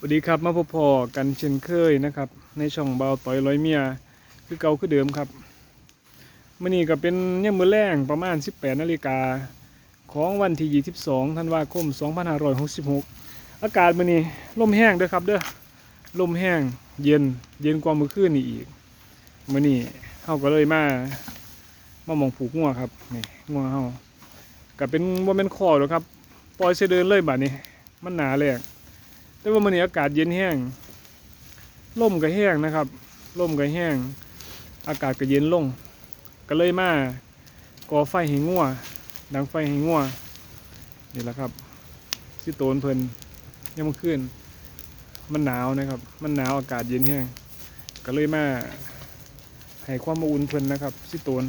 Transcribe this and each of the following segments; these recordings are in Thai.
สวัสดีครับมาพบพอกันเช่นเคยนะครับ ในช่องเบาต่อยร้อยเมียคือเก่าคือเดิมครับมื่อนี้ก็เป็นเนี่ยมือแรงประมาณ 18นาฬิกาของวันที่ 22ธันวาคม 2566 อากาศมื่อนี้ลมแห้งเด้อครับเด้อลมแห้งเย็นเย็นกว่าเมื่อคืนนี่อีกมื่อนี้เฮาก็เลยมามามองผูกงัวครับนี่งัวเฮาก็เป็นว่าเป็นคอหรอครับปล่อยเสเดินเลยบัดนี้ มันหนาแรง แต่ว่ามันนี้อากาศเย็นแห้งลมก็แห้งนะครับลมก็แห้ง อากาศก็เย็นลง ก็เลยมาก่อไฟให้งัวดังไฟให้งัวนี่แหละครับสิโตนเพิ่นยังมันขึ้น มันหนาวนะครับ มันหนาวอากาศเย็นแห้งก็เลยมาให้ความอบอุ่นเพิ่นนะครับสิโตน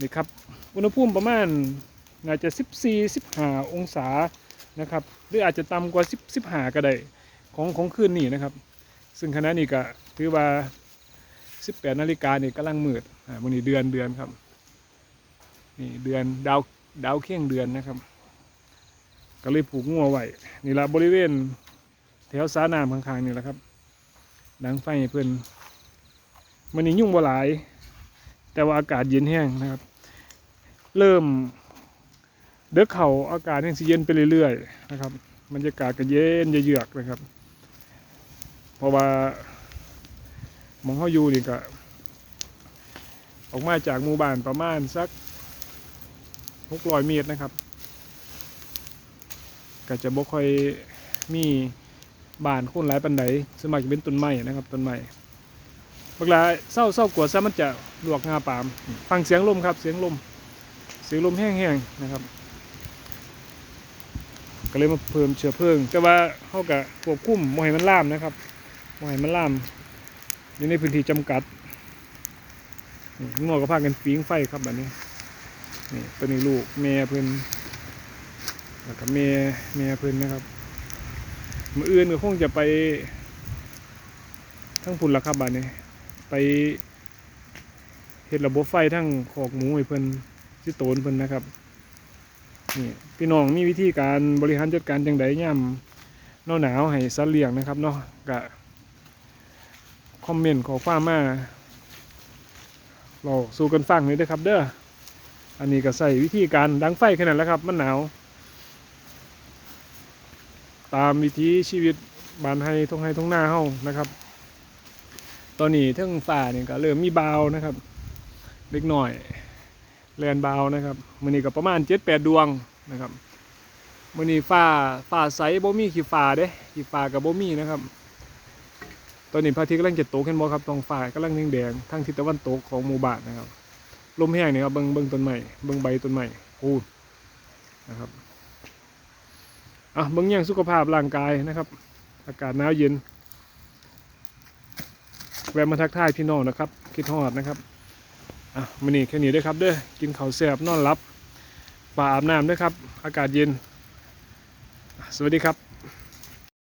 นี่ครับ อุณหภูมิประมาณน่าจะ 14-15 องศา นะครับหรืออาจจะต่ำกว่า10 15ก็ได้ของของคืนนี้นะครับ ซึ่งขณะนี้ก็ถือว่า 18นาฬิกานี่กำลังมืดอ่าวันนี้เดือนเดือนครับนี่เดือนดาวดาวเคียงเดือนนะครับ ก็เลยผูกงัวไว้นี่ละบริเวณแถวสาน้ำข้างๆนี่แหละครับ ดังไฟเพื่อนมันนี้ยุ่งบ่หลาย แต่ว่าอากาศเย็นแห้งนะครับ เริ่ม เด้อเขาอากาศยังสิเย็นไปเรื่อยๆนะครับบรรยากาศก็เย็นเยือกนะครับ เพราะว่ามองเขาอยู่นี่ก็ออกมาจากหมู่บ้านประมาณสักหกร้อยเมตรนะครับ ก็จะบ่ค่อยมีบ้านคนหลายปันไดสมัครจะเป็นต้นไม้นะครับต้นไม้เวลาเศร้าเศร้ากวดซะมันจะลวกงาปาม ฟังเสียงลมครับ เสียงลม เสียงลมแห้งๆนะครับ ก็เลยมาเพิ่มเชื้อเพลิง แต่ว่าเขาก็ควบคุมบ่ให้มันล่ามนะครับบ่ให้มันล่ามอยู่ในพื้นที่จำกัดนี่งอก็พากันฟิงไฟครับแบบนี้นี่ตัวนี้ลูกแม่เพิ่นแล้วก็แม่แม่เพิ่นนะครับมืออื่นก็คงจะไปทั้งพุ่นละครับบ้านนี้ ไปเห็ดระบบไฟทั้งขอกหมูให้เพิ่นสิโตนเพิ่นนะครับ นี่พี่น้องมีวิธีการบริหารจัดการจังไดย่ำหนาวหนาวให้สัตว์เลี้ยงนะครับเนาะกะคอมเมนต์ขอความมาเราสู้กันฟังเลยนะครับ เด้ออันนี้ก็ใส่วิธีการดังไฟแค่นั้นแหละครับมันหนาว ตามวิถีชีวิตบานให้ทงให้ทงหน้าเฮานะครับ ตอนนี้เทั้งฝ่าเนี่ยก็เริ่มมีเบานะครับ เล็กหน่อย แลนบาวนะครับมือนี้ก็ประมาณ7-8ดวงนะครับมือนี้ฟ้าฟ้าใสบ่มีขี้ฟ้าเด้ขี้ฟ้าก็บ่มีนะครับตอนนี้พระอาทิตย์กำลังจะตกเห็นบ่ครับท้องฟ้ากำลังแดงๆทางทิศตะวันตกของหมู่บ้านนะครับลมแห้งนี่ครับเบิ่งเบิ่งต้นไม้เบิ่งใบต้นไม้โอ้นะครับอะเบิ่งอย่างสุขภาพร่างกายนะครับ อากาศหนาวเย็นแวะมาทักทายพี่น้องนะครับ คิดฮอดนะครับ อะมื้อนี้แค่นี้ด้อครับเด้อกินข้าวแซ่บนอนรับป่าอาบน้ำด้อครับ อากาศเย็น สวัสดีครับ